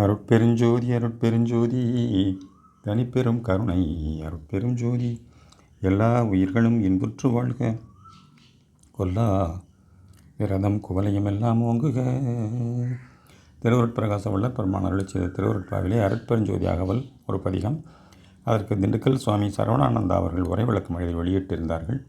அருட்பெருஞ்சோதி அருட்பெருஞ்சோதி தனிப்பெரும் கருணை. அருட்பெருஞ்சோதி எல்லா உயிர்களும் இன்புற்று வாழ்க. கொல்லா விரதம் குவலையும் எல்லாம் ஓங்குக. திருவருட்பிரகாச வள்ளல் பெருமான செய்த திருவருட்பாவிலே அருட்பெருஞ்சோதி அகவல் ஒரு பதிகம். அதற்கு திண்டுக்கல் சுவாமி சரவணானந்தா அவர்கள் உரை விளக்கம் எழுதி வெளியிட்டிருந்தார்கள்.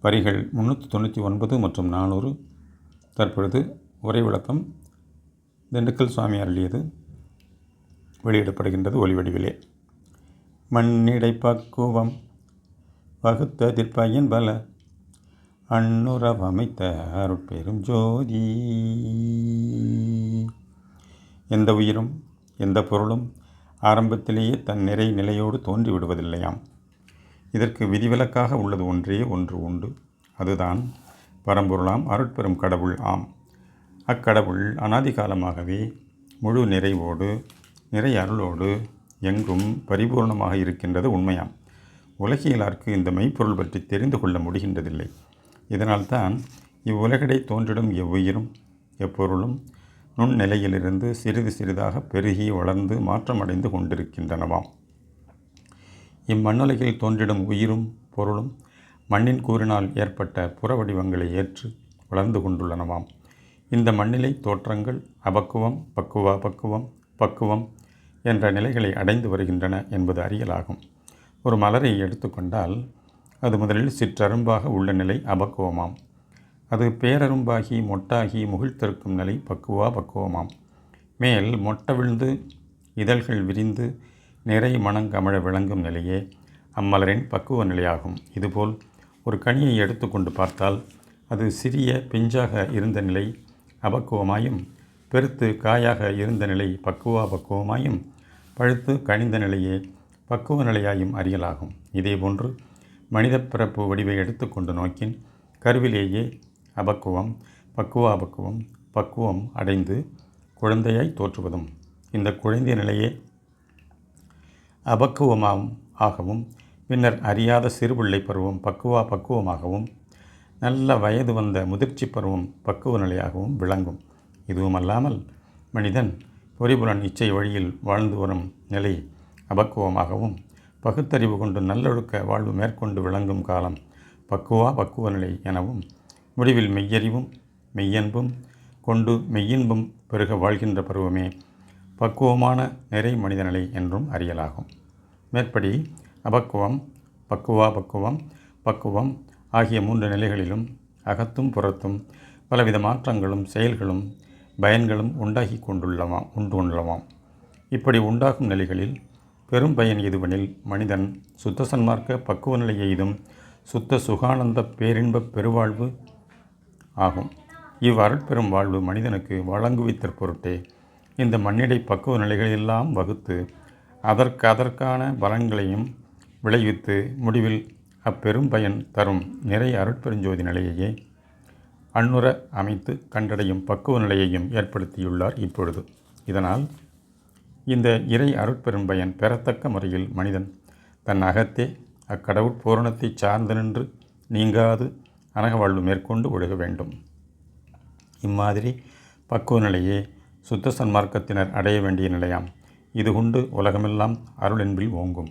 வரிகள் முந்நூற்றி தொண்ணூற்றி ஒன்பது மற்றும் நானூறு. தற்பொழுது உரை விளக்கம் திண்டுக்கல் சுவாமி அருளியது வெளியிடப்படுகின்றது ஒளிவடிவிலே மண்ணிடை பக்குவம் வகுத்ததிற்பயன் பல அன்னுறவமைத்த அருட்பெரும் ஜோதி. எந்த உயிரும் எந்த பொருளும் ஆரம்பத்திலேயே தன் நிறை நிலையோடு தோன்றிவிடுவதில்லையாம். இதற்கு விதிவிலக்காக உள்ளது ஒன்றே ஒன்று உண்டு. அதுதான் பரம்பொருளாம் அருட்பெரும் கடவுள் ஆம். அக்கடவுள் அனாதி காலமாகவே முழு நிறைவோடு நிறை அருளோடு எங்கும் பரிபூர்ணமாக இருக்கின்றது உண்மையாம். உலகியலார்க்கு இந்த மெய்ப்பொருள் பற்றி தெரிந்து கொள்ள முடிகின்றதில்லை. இதனால்தான் இவ்வுலகிடை தோன்றிடும் எவ்வுயிரும் எப்பொருளும் நுண்ணிலையிலிருந்து சிறிது சிறிதாக பெருகி வளர்ந்து மாற்றமடைந்து கொண்டிருக்கின்றனவாம். இம்மண்ணுலகில் தோன்றிடும் உயிரும் பொருளும் மண்ணின் கூறினால் ஏற்பட்ட புற வடிவங்களை ஏற்று வளர்ந்து கொண்டுள்ளனவாம். இந்த மண்ணிலை தோற்றங்கள் அபக்குவம் பக்குவா பக்குவம் பக்குவம் என்ற நிலைகளை அடைந்து வருகின்றன என்பது அறியலாகும். ஒரு மலரை எடுத்துக்கொண்டால் அது முதலில் சிற்றரும்பாக உள்ள நிலை அபக்குவமாம். அது பேரரும்பாகி மொட்டாகி முகிழ்த்திருக்கும் நிலை பக்குவா பக்குவமாம். மேல் மொட்டை விழுந்து இதழ்கள் விரிந்து நிறை மணங்கமழ விளங்கும் நிலையே அம்மலரின் பக்குவ நிலையாகும். இதுபோல் ஒரு கனியை எடுத்துக்கொண்டு பார்த்தால் அது சிறிய பிஞ்சாக இருந்த நிலை அபக்குவமாயும் பெருத்து காயாக இருந்த நிலை பக்குவா பக்குவமாயும் பழுத்து கனிந்த நிலையே பக்குவ நிலையாயும் அறியலாகும். இதேபோன்று மனித பிறப்பு வடிவை எடுத்துக்கொண்டு நோக்கின் கருவிலேயே அபக்குவம் பக்குவா பக்குவம் பக்குவம் அடைந்து குழந்தையாய் தோற்றுவதும் இந்த குழந்தை நிலையே அபக்குவமாகவும் ஆகவும் பின்னர் அறியாத சிறுபிள்ளை பருவம் பக்குவா பக்குவமாகவும் நல்ல வயது வந்த முதிர்ச்சி பருவம் பக்குவ நிலையாகவும் விளங்கும். இதுவுமல்லாமல் மனிதன் பொறிபுலன் இச்சை வழியில் வாழ்ந்து வரும் நிலை அபக்குவமாகவும் பகுத்தறிவு கொண்டு நல்லொழுக்க வாழ்வு மேற்கொண்டு விளங்கும் காலம் பக்குவா பக்குவ நிலை எனவும் முடிவில் மெய்யறிவும் மெய்யன்பும் கொண்டு மெய்யின்பும் பெருக வாழ்கின்ற பருவமே பக்குவமான நிறை மனித நிலை என்றும் அறியலாகும். மேற்படி அபக்குவம் பக்குவா பக்குவம் பக்குவம் ஆகிய மூன்று நிலைகளிலும் அகத்தும் புறத்தும் பலவித மாற்றங்களும் செயல்களும் பயன்களும் உண்டாகி கொண்டுள்ளவாம் உண்டு கொண்டுள்ளவாம் இப்படி உண்டாகும் நிலைகளில் பெரும் பயன் எதுவெனில் மனிதன் சுத்த சன்மார்க்க பக்குவ நிலை எய்தும் சுத்த சுகானந்த பேரின்பப் பெருவாழ்வு ஆகும். இவ் அருட்பெரும் வாழ்வு மனிதனுக்கு வழங்குவித்தற் பொருட்டே இந்த மண்ணிடை பக்குவ நிலைகளெல்லாம் வகுத்து அதற்கு அதற்கான பலன்களையும் விளைவித்து முடிவில் அப்பெரும் பயன் தரும் நிறைய அருட்பெருஞ்சோதி நிலையையே அன்னுற அமைத்து கண்டடையும் பக்குவ நிலையையும் ஏற்படுத்தியுள்ளார் இப்பொழுது. இதனால் இந்த இறை அருட்பெரும் பயன் பெறத்தக்க முறையில் மனிதன் தன் அகத்தே அக்கடவுட் பூரணத்தை சார்ந்து நின்று நீங்காது அனக வாழ்வு மேற்கொண்டு ஒழுக வேண்டும். இம்மாதிரி பக்குவ நிலையே சுத்த சன்மார்க்கத்தினர் அடைய வேண்டிய நிலையாம். இது கொண்டு உலகமெல்லாம் அருளென்பில் ஓங்கும்.